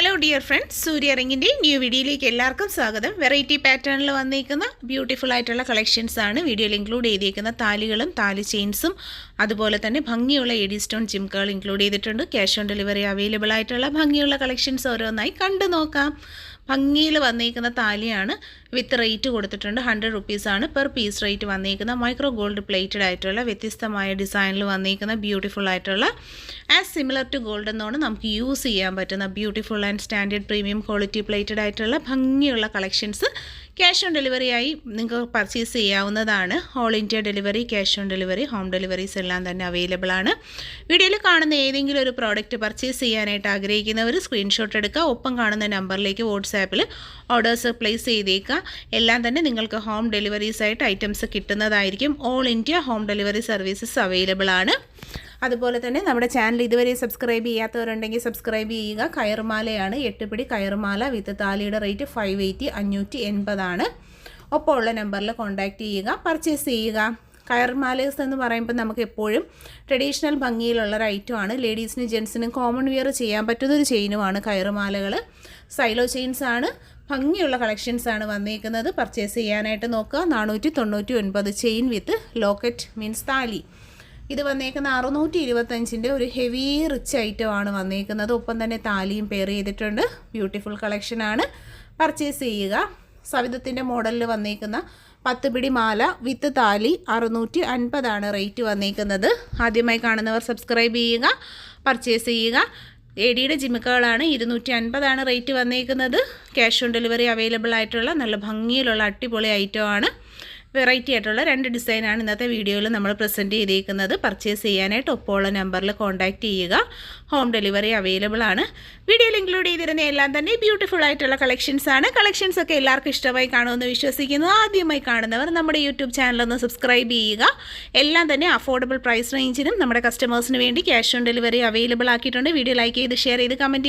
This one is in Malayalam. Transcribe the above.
ഹലോ ഡിയർ ഫ്രണ്ട്സ് സൂര്യ റിങ്ങിന്റെ ന്യൂ വീഡിയോയിലേക്ക് എല്ലാവർക്കും സ്വാഗതം. വെറൈറ്റി പാറ്റേണിൽ വന്നിരിക്കുന്ന ബ്യൂട്ടിഫുൾ ആയിട്ടുള്ള കളക്ഷൻസ് ആണ് വീഡിയോയിൽ ഇൻക്ലൂഡ് ചെയ്തിരിക്കുന്ന താലികളും താലി ചെയിൻസും അതുപോലെ തന്നെ ഭംഗിയുള്ള എഡി സ്റ്റോൺ ജിംകൾ ഇൻക്ലൂഡ് ചെയ്തിട്ടുണ്ട്. ക്യാഷ് ഓൺ ഡെലിവറി അവൈലബിൾ ആയിട്ടുള്ള ഭംഗിയുള്ള കളക്ഷൻസ് ഓരോന്നായി കണ്ടു നോക്കാം. ഭംഗിയിൽ വന്നേക്കുന്ന താലിയാണ് വിത്ത് റേറ്റ് കൊടുത്തിട്ടുണ്ട്. ഹൺഡ്രഡ് റുപ്പീസാണ് പെർ പീസ് റേറ്റ് വന്നേക്കുന്ന മൈക്രോ ഗോൾഡ് പ്ലേറ്റഡ് ആയിട്ടുള്ള വ്യത്യസ്തമായ ഡിസൈനിൽ വന്നേക്കുന്ന ബ്യൂട്ടിഫുൾ ആയിട്ടുള്ള ആസ് സിമിലർ ടു ഗോൾഡ് എന്നാണ് നമുക്ക് യൂസ് ചെയ്യാൻ പറ്റുന്ന beautiful and standard premium quality plated ആയിട്ടുള്ള ഭംഗിയുള്ള കളക്ഷൻസ് ക്യാഷ് ഓൺ ഡെലിവറി ആയി നിങ്ങൾക്ക് പർച്ചേസ് ചെയ്യാവുന്നതാണ്. All India delivery cash on delivery home deliveries എല്ലാം തന്നെ അവൈലബിൾ ആണ്. വീഡിയോയിൽ കാണുന്ന ഏതെങ്കിലും ഒരു പ്രോഡക്റ്റ് പർച്ചേസ് ചെയ്യാനായിട്ട് ആഗ്രഹിക്കുന്നവർ സ്ക്രീൻഷോട്ട് എടുക്കുക. ഒപ്പം കാണുന്ന നമ്പറിലേക്ക് വാട്സാപ്പിൽ ഓർഡേഴ്സ് പ്ലേസ് ചെയ്തേക്കുക. എല്ലാം തന്നെ നിങ്ങൾക്ക് ഹോം ഡെലിവറീസ് ആയിട്ട് ഐറ്റംസ് കിട്ടുന്നതായിരിക്കും. All India home delivery services available ആണ്. അതുപോലെ തന്നെ നമ്മുടെ ചാനൽ ഇതുവരെ സബ്സ്ക്രൈബ് ചെയ്യാത്തവരുണ്ടെങ്കിൽ സബ്സ്ക്രൈബ് ചെയ്യുക. കയർമാലയാണ് എട്ടുപിടി കയർമാല വിത്ത് താലിയുടെ റേറ്റ് ഫൈവ് എയ്റ്റി അഞ്ഞൂറ്റി എൺപതാണ് ഒപ്പം ഉള്ള നമ്പറിൽ കോൺടാക്റ്റ് ചെയ്യുക. പർച്ചേസ് ചെയ്യുക. കയർമാലേഴ്സ് എന്ന് പറയുമ്പോൾ നമുക്ക് എപ്പോഴും ട്രഡീഷണൽ ഭംഗിയിലുള്ള ഒരു ഐറ്റമാണ് ലേഡീസിനും ജെൻസിനും കോമൺ വിയർ ചെയ്യാൻ പറ്റുന്നൊരു ചെയിനുമാണ് കയറുമാലകൾ സൈലോ ചെയിൻസ് ആണ്. ഭംഗിയുള്ള കളക്ഷൻസ് ആണ് വന്നിരിക്കുന്നത് പർച്ചേസ് ചെയ്യാനായിട്ട് നോക്കുക. നാനൂറ്റി തൊണ്ണൂറ്റി ഒൻപത് ചെയിൻ വിത്ത് ലോക്കറ്റ് മീൻസ് താലി. ഇത് വന്നേക്കുന്ന അറുന്നൂറ്റി ഇരുപത്തഞ്ചിന്റെ ഒരു ഹെവി റിച്ച് ഐറ്റം ആണ് വന്നേക്കുന്നത്. ഒപ്പം തന്നെ താലിയും പെയർ ചെയ്തിട്ടുണ്ട്. ബ്യൂട്ടിഫുൾ കളക്ഷനാണ് പർച്ചേസ് ചെയ്യുക. സവിധത്തിന്റെ മോഡലിൽ വന്നേക്കുന്ന പത്ത് പിടി മാല വിത്ത് താലി അറുന്നൂറ്റി അൻപതാണ് റേറ്റ് വന്നേക്കുന്നത്. ആദ്യമായി കാണുന്നവർ സബ്സ്ക്രൈബ് ചെയ്യുക പർച്ചേസ് ചെയ്യുക. എ ഡിയുടെ ജിമിക്കകളാണ് ഇരുന്നൂറ്റി അൻപതാണ് റേറ്റ് വന്നേക്കുന്നത്. ക്യാഷ് ഓൺ ഡെലിവറി അവൈലബിൾ ആയിട്ടുള്ള നല്ല ഭംഗിയിലുള്ള അടിപൊളി ഐറ്റമാണ് വെറൈറ്റി ആയിട്ടുള്ള രണ്ട് ഡിസൈനാണ് ഇന്നത്തെ വീഡിയോയിൽ നമ്മൾ പ്രസന്റ് ചെയ്തിരിക്കുന്നത് പർച്ചേസ് ചെയ്യാനായിട്ട് ഒപ്പമുള്ള നമ്പറിൽ കോൺടാക്റ്റ് ചെയ്യുക. ഹോം ഡെലിവറി അവൈലബിൾ ആണ്. വീഡിയോയിൽ ഇൻക്ലൂഡ് ചെയ്തിരുന്ന എല്ലാം തന്നെ ബ്യൂട്ടിഫുൾ ആയിട്ടുള്ള കളക്ഷൻസ് ആണ്. കളക്ഷൻസ് ഒക്കെ എല്ലാവർക്കും ഇഷ്ടമായി കാണുമെന്ന് വിശ്വസിക്കുന്നു. ആദ്യമായി കാണുന്നവർ നമ്മുടെ യൂട്യൂബ് ചാനൽ ഒന്ന് സബ്സ്ക്രൈബ് ചെയ്യുക. എല്ലാം തന്നെ അഫോർഡബിൾ പ്രൈസ് റേഞ്ചിനും നമ്മുടെ കസ്റ്റമേഴ്സിന് വേണ്ടി ക്യാഷ് ഓൺ ഡെലിവറി അവൈലബിൾ ആക്കിയിട്ടുണ്ട്. വീഡിയോ ലൈക്ക് ചെയ്ത് ഷെയർ ചെയ്ത് കമന്റ്